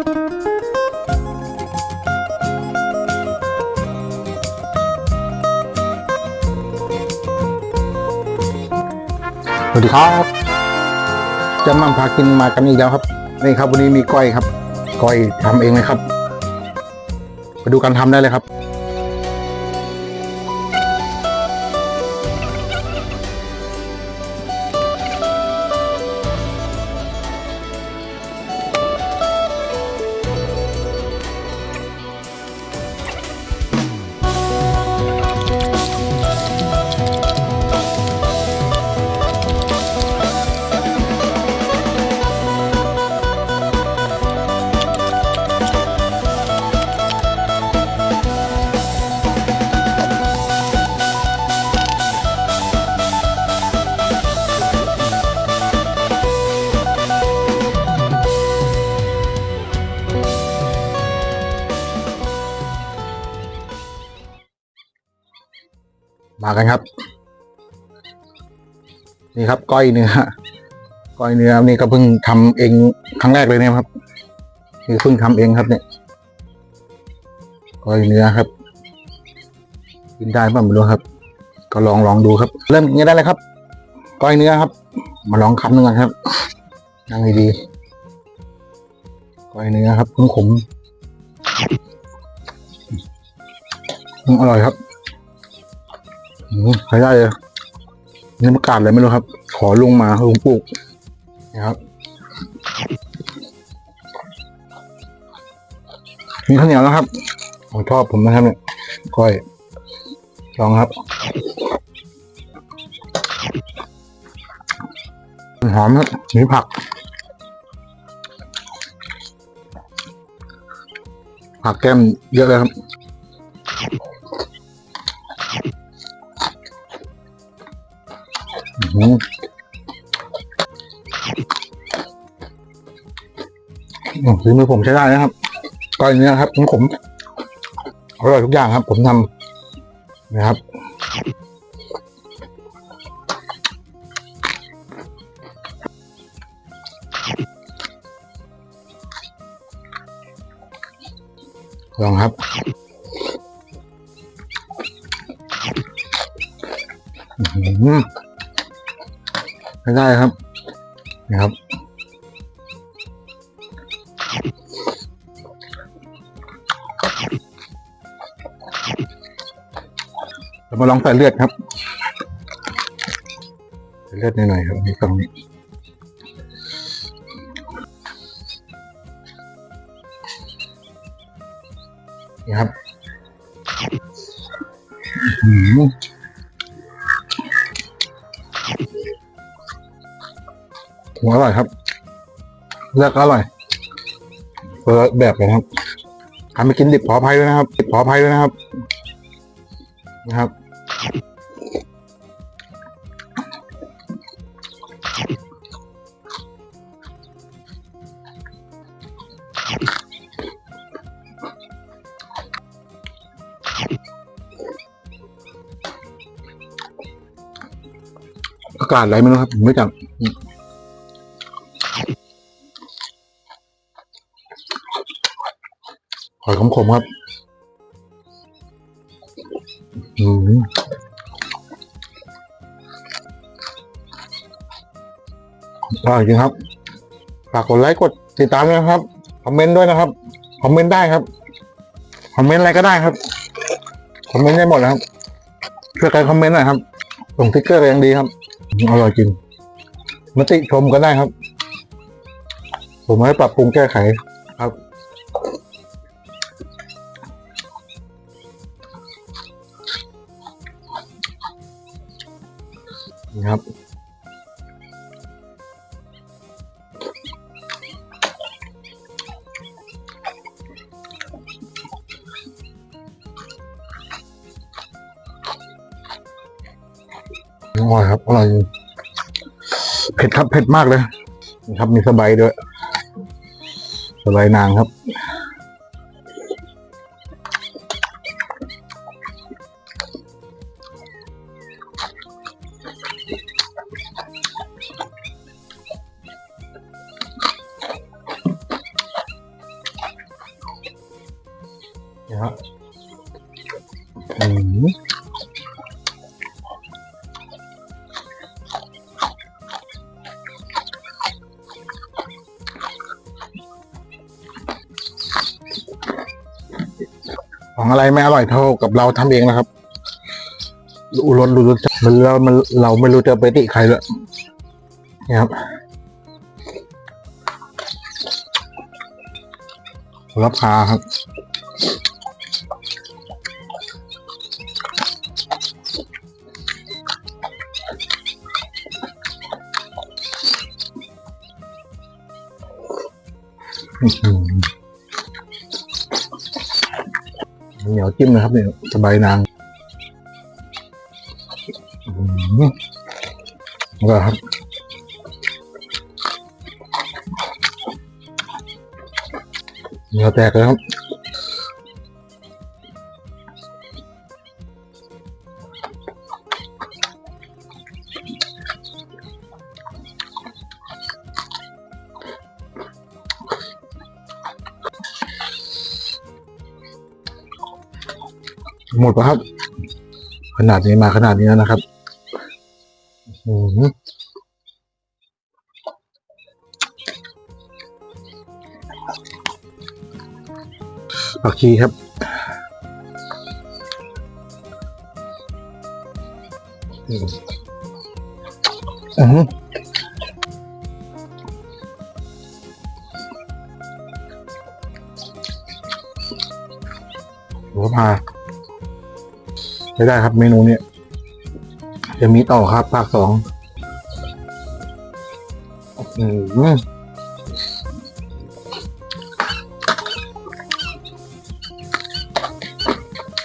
สวัสดีครับจะมาพากินมากันอีกแล้วครับนี่ครับวันนี้มีก้อยครับ ก้อยทำเองเลยครับ ไปดูการทำได้เลยครับ มากันครับ นี่ครับก้อยเนื้อก้อยเนื้อนี่ก็เพิ่งทำเองครั้งแรกเลยเนี่ยครับนี่เพิ่งทำเองครับเนี่ยก้อยเนื้อครับกินได้ป่ะไม่รู้ครับ ก็ลองลองดูครับ เริ่มกินได้เลยครับ ก้อยเนื้อครับ มาลองคำหนึ่งกันครับนั่งดีๆก้อยเนื้อครับขมๆอืมอร่อยครับ ใช้ได้เลยนี่ประกาศอะไรไม่รู้ครับ ขอลงมาลงปลูกนะครับมีข้าวเหนียวนะครับผมชอบผมนะครับเนี่ยก้อยลองครับหอมครับมีผัก ผักแก้มเยอะเลยครับ ฝีมือผมใช้ได้นะครับก้อยเนื้อครับของผมอร่อยทุกอย่างครับ ผมทำนะครับลองครับอื้อ ไม่ได้ครับนะครับเรามาลองใส่เลือดครับใส่เลือดหน่อยๆครับนี่ตรงนี้นี่ครับอื้อ หัวอร่อยครับเลือกก็อร่อยเปิดแบบเลยครับทำไปกินดิบขออภัยด้วยนะครับดิบขออภัยด้วยนะครับ นะครับอากาศอะไรไม่รู้ครับผมไม่จำ อยขมๆครับ อืมอร่อยจริงครับ ฝากกดไลค์กดติดตามด้วยนะครับ คอมเมนต์ด้วยนะครับ คอมเมนต์ได้ครับ คอมเมนต์อะไรก็ได้ครับ คอมเมนต์ได้หมดนะครับ ช่วยกันคอมเมนต์หน่อยครับส่งติ๊กเกอร์ก็ยังดีครับ อร่อยจริงมติชมก็ได้ครับ ผมให้ปรับปรุงแก้ไข อร่อยครับอร่อยจริงเผ็ดครับเผ็ดมากเลยครับมีสบายด้วยสบายนางครับ ของอะไรไม่อร่อยเท่ากับเราทำเองนะครับรู้รสรู้รสมันเรามันเราไม่รู้จะไปติใครเลยนี่ครับรับคาครับอื้อ เหนียวจิ้มนะครับเนี่ยสบายนางอื้อหือแล้วก็ครับเหนียวแตกเลยครับ หมดปะครับ ขนาดนี้มาขนาดนี้แล้วนะครับอื้อหือผักชีครับ อืมอือหือหัวพา ไม่ได้ครับเมนูเนี้ยจะมีต่อครับภาคสองอืม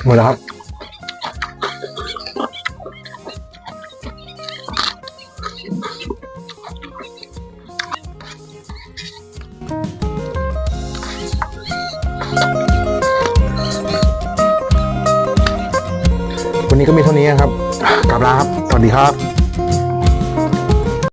หมดแล้วครับ วันนี้ก็มีเท่านี้ครับกลับลาครับ สวัสดีครับ